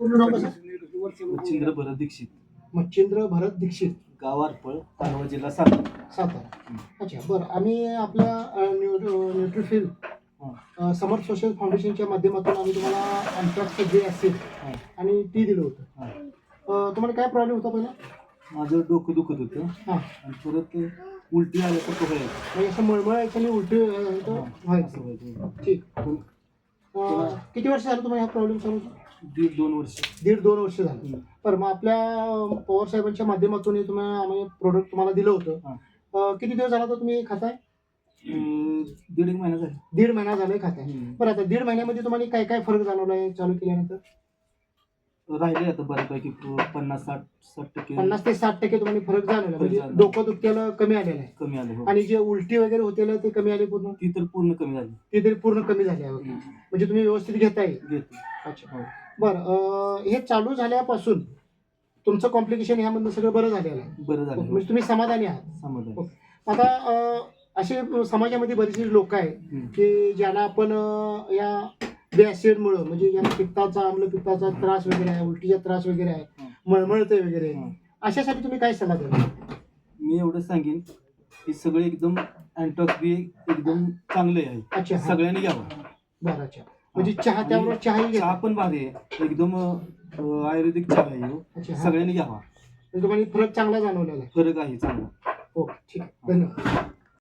पूर्ण नाव कसं? मच्छिंद्र भरत दीक्षित. मच्छिंद्र भरत दीक्षित. गाव आरपळ पालवा जिल्हा सातारा. सातारा. अच्छा बरं. आम्ही आपल्या अ, न्यू न्यूट्रिफिल अ, समर्थ सोशल फाउंडेशनच्या माध्यमातून आम्ही तुम्हाला अँट्रॅक्स जे असेल हा. आणि ती दिलं होतं. हा. अ, तुम्हाला काय प्रॉब्लेम होता पहिला? माझं डोकं दुखत होतं. हां. आणि परत उलटी आल्यासारखं व्हायचं म्हणजे असं मळमळायचं आणि उलटी अ, इथं व्हायचं. ठीक. अ, किती वर्ष झालं तुम्हाला हा प्रॉब्लेम चालू होता? दीड दोन वर्ष. दीड दोन वर्ष झालं. बरं मग आपल्या पवार साहेबांच्या माध्यमातून तुम्ही आम्ही प्रोडक्ट तुम्हाला दिलं होतं. अ, किती दिवस झाला तर तुम्ही खाताय अं, दीड एक महिना झाला. दीड महिना झालाय खाताय हम्म. बरं आता दीड महिन्यामध्ये तुम्हाला काय काय फरक जाणवला आहे चालू केल्यानंतर? राहिले आता बऱ्यापैकी पन्नास साठ साठ टक्के. पन्नास ते साठ टक्के तुम्हाला फरक जाणवला म्हणजे जाणवला. डोकं दुखत्याला कमी आलेलं आहे. कमी आलं हो. आणि जे उलटी वगैरे होतेलं ते कमी आले पूर्ण? ती तर पूर्ण कमी झाली. ते तरी पूर्ण कमी झाले. म्हणजे तुम्ही व्यवस्थित घेताय? घेतो अच्छा. हो. बरं हे चालू झाल्यापासून तुमचं कॉम्प्लिकेशन ह्यामधलं सगळं बरं झालेलं आहे. बरं झालं म्हणजे तुम्ही समाधानी आहात? समाधान. आता असे समाजामध्ये बरेचसे लोक आहेत हम्म. की ज्यांना आपण अं, या बॅसिडमुळं म्हणजे ज्यांना पित्ताचा आम्ल पित्ताचा त्रास वगैरे आहे उलटीचा त्रास वगैरे आहे हं. मळमळते वगैरे हं. अशासाठी तुम्ही काय सल्ला द्याल? मी एवढं सांगेन की सगळे एकदम अँटॉक्स बी एकदम चांगले आहे. अच्छा. हा. सगळ्यांनी घ्यावं. बरं अच्छा. म्हणजे चहा चहाही घ्या. चहा पण भारी आहे. एकदम अं, आयुर्वेदिक चहा आहे. अच्छा हा. सगळ्यांनी घ्यावा. म्हणजे तुम्हाला फरक चांगला जाणवलेला आहे. फरक आहे चांगला. हो ठीक आहे. धन्यवाद.